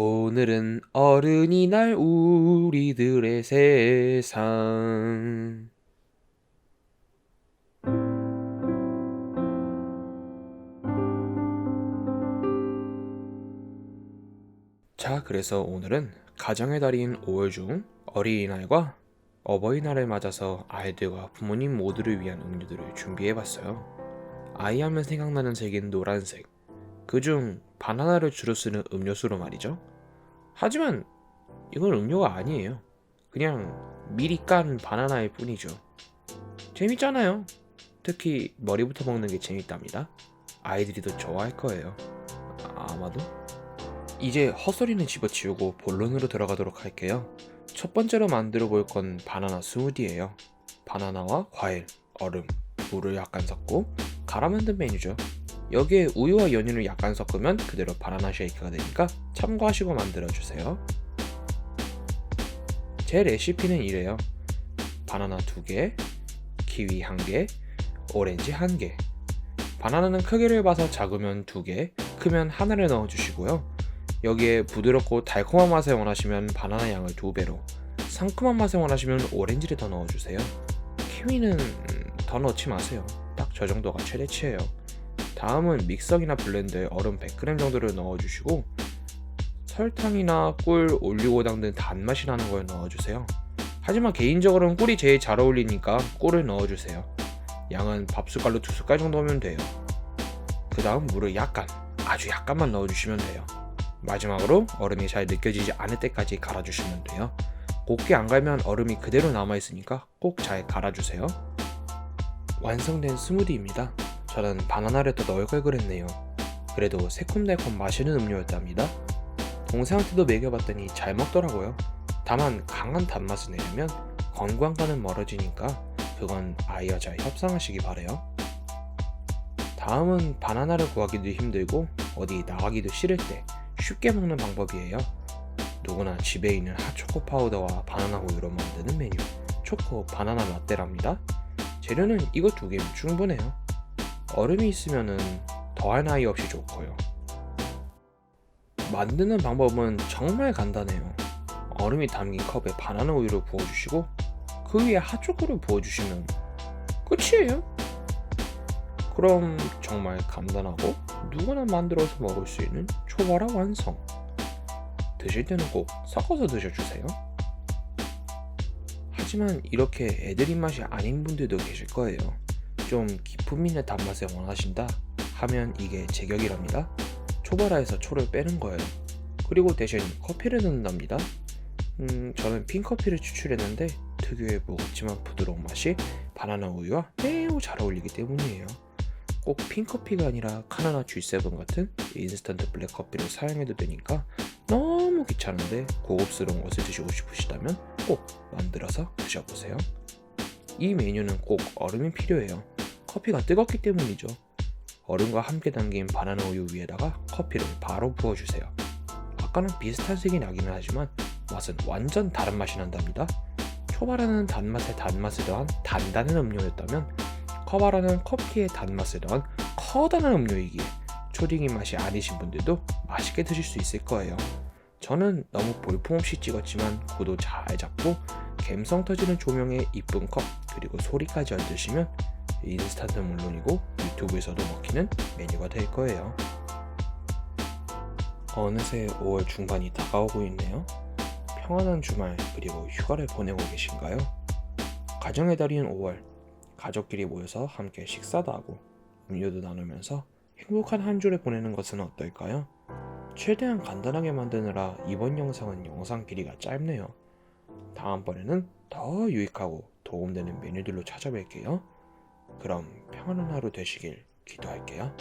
오늘은 어른이날 우리들의 세상. 자, 그래서 오늘은 가정의 달인 5월 중 어린이날과 어버이날을 맞아서 아이들과 부모님 모두를 위한 음료들을 준비해봤어요. 아이 하면 생각나는 색인 노란색. 그중 바나나를 주로 쓰는 음료수로 말이죠. 하지만 이건 음료가 아니에요. 그냥 미리 깐 바나나일 뿐이죠. 재밌잖아요. 특히 머리부터 먹는 게 재밌답니다. 아이들이 더 좋아할 거예요. 아마도. 이제 헛소리는 집어치우고 본론으로 들어가도록 할게요. 첫 번째로 만들어 볼 건 바나나 스무디예요. 바나나와 과일, 얼음, 물을 약간 섞고 갈아 만든 메뉴죠. 여기에 우유와 연유를 약간 섞으면 그대로 바나나 쉐이크가 되니까 참고하시고 만들어 주세요. 제 레시피는 이래요. 바나나 2개, 키위 1개, 오렌지 1개. 바나나는 크기를 봐서 작으면 2개, 크면 하나를 넣어 주시고요. 여기에 부드럽고 달콤한 맛을 원하시면 바나나 양을 2배로, 상큼한 맛을 원하시면 오렌지를 더 넣어 주세요. 키위는 음, 더 넣지 마세요. 딱 저 정도가 최대치예요. 다음은 믹서기나 블렌더에 얼음 100g 정도를 넣어주시고 설탕이나 꿀, 올리고당 등 단맛이 나는 걸 넣어주세요. 하지만 개인적으로는 꿀이 제일 잘 어울리니까 꿀을 넣어주세요. 양은 밥숟갈로 두 숟갈 정도면 돼요. 그 다음 물을 약간, 아주 약간만 넣어주시면 돼요. 마지막으로 얼음이 잘 느껴지지 않을 때까지 갈아주시면 돼요. 곱게 안 갈면 얼음이 그대로 남아있으니까 꼭 잘 갈아주세요. 완성된 스무디입니다. 저는 바나나를 더 넣을 걸 그랬네요. 그래도 새콤달콤 마시는 음료였답니다. 동생한테도 먹여봤더니 잘 먹더라고요. 다만 강한 단맛을 내려면 건강과는 멀어지니까 그건 아이와 잘 협상하시기 바래요. 다음은 바나나를 구하기도 힘들고 어디 나가기도 싫을 때 쉽게 먹는 방법이에요. 누구나 집에 있는 핫초코 파우더와 바나나 우유로 만드는 메뉴 초코 바나나 라떼랍니다. 재료는 이거 두 개면 충분해요. 얼음이 있으면은 더할 나위 없이 좋고요. 만드는 방법은 정말 간단해요. 얼음이 담긴 컵에 바나나 우유를 부어주시고 그 위에 핫초코를 부어주시면 끝이에요. 그럼 정말 간단하고 누구나 만들어서 먹을 수 있는 초바라 완성. 드실 때는 꼭 섞어서 드셔주세요. 하지만 이렇게 애들 입맛이 아닌 분들도 계실 거예요. 좀 깊음 있는 단맛을 원하신다 하면 이게 제격이랍니다. 초바라에서 초를 빼는 거예요. 그리고 대신 커피를 넣는답니다. 음, 저는 핑커피를 추출했는데 특유의 무겁지만 부드러운 맛이 바나나 우유와 매우 잘 어울리기 때문이에요. 꼭 핑커피가 아니라 카나나 G7 같은 인스턴트 블랙 커피를 사용해도 되니까 너무 귀찮은데 고급스러운 것을 드시고 싶으시다면 꼭 만들어서 드셔보세요. 이 메뉴는 꼭 얼음이 필요해요. 커피가 뜨겁기 때문이죠. 얼음과 함께 담긴 바나나 우유 위에다가 커피를 바로 부어주세요. 아까는 비슷한 색이 나기는 하지만 맛은 완전 다른 맛이 난답니다. 초바라는 단맛에 단맛을 더한 단단한 음료였다면 커바라는 커피에 단맛을 더한 커다란 음료이기에 초딩 입맛이 아니신 분들도 맛있게 드실 수 있을 거예요. 저는 너무 볼품없이 찍었지만 구도 잘 잡고 감성 터지는 조명에 이쁜 컵 그리고 소리까지 얹으시면 인스턴트 물론이고 유튜브에서도 먹히는 메뉴가 될 거예요. 어느새 5월 중반이 다가오고 있네요. 평안한 주말 그리고 휴가를 보내고 계신가요? 가정의 달인 5월 가족끼리 모여서 함께 식사도 하고 음료도 나누면서 행복한 한 주를 보내는 것은 어떨까요? 최대한 간단하게 만드느라 이번 영상은 영상 길이가 짧네요. 다음번에는 더 유익하고 도움되는 메뉴들로 찾아뵐게요. 그럼 평안한 하루 되시길 기도할게요.